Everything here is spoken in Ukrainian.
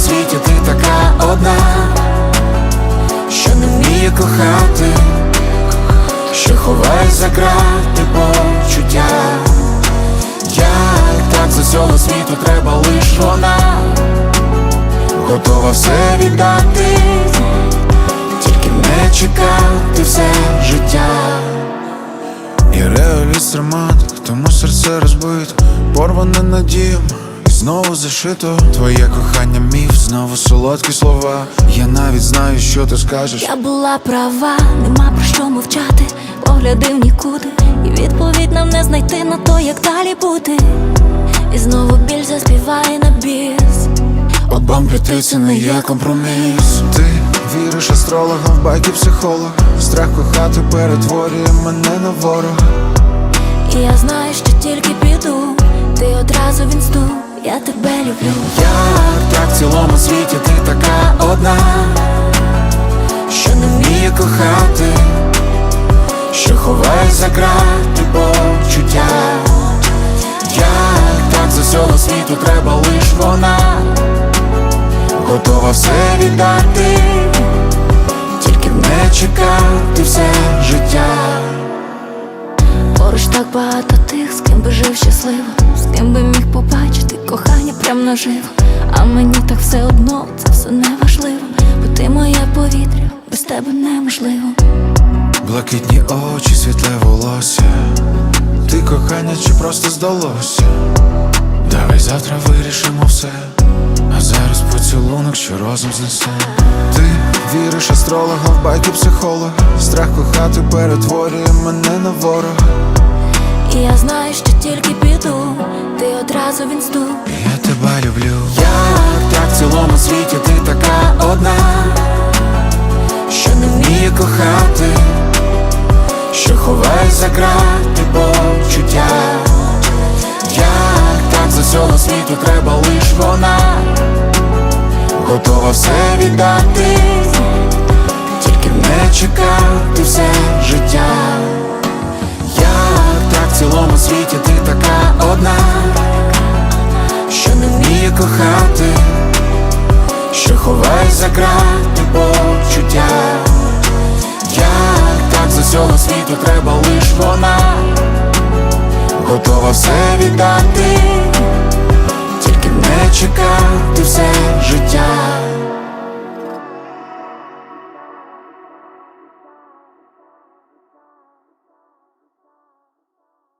світі ти така одна, що не вміє кохати, що ховає за грати почуття. Як так з усього світу треба лиш вона, готова все віддати, тільки не чекати все життя. Я реаліст романтик, тому серце розбито, порване надіям і знову зашито. Твоє кохання міф, знову солодкі слова. Я навіть знаю, що ти скажеш. Я була права, нема про що мовчати, погляди в нікуди, і відповідь нам не знайти на то, як далі бути. І знову біль заспіває на біс. Обом піти це не є компроміс. Ти віриш астрологам в байки психолога. Страх кохати перетворює мене на ворога. І я знаю, що тільки піду, ти одразу в інсту, я тебе люблю. Як так в цілому світі ти така одна, що не вміє кохати, що ховає за грати почуття. Як так з усього світу треба лиш вона, готова все віддати, тільки не чекати все життя. Поруч так багато тих, з ким би жив щасливо, з ким би міг побачити кохання прям наживо. А мені так все одно, це все не важливо, бо ти моє повітря, без тебе неможливо. Блакитні очі, світле волосся. Ти кохання чи просто здалося? Давай завтра вирішимо все. А зараз поцілунок, що розум знесе. Ти віриш астрологам в байки психолога. Страх кохати перетворює мене на ворога. І я знаю, що тільки піду, ти одразу в інсту. Я тебе люблю. Як так в цілому світі ти така одна, що не вміє кохати, що ховає за грати почуття. Як так з усього світу треба лиш вона, готова все віддати, тільки не чекати все життя. Цілому світі ти така одна що не вміє кохати, що ховає за грати почуття. Як так з усього світу треба лиш вона, готова все віддати,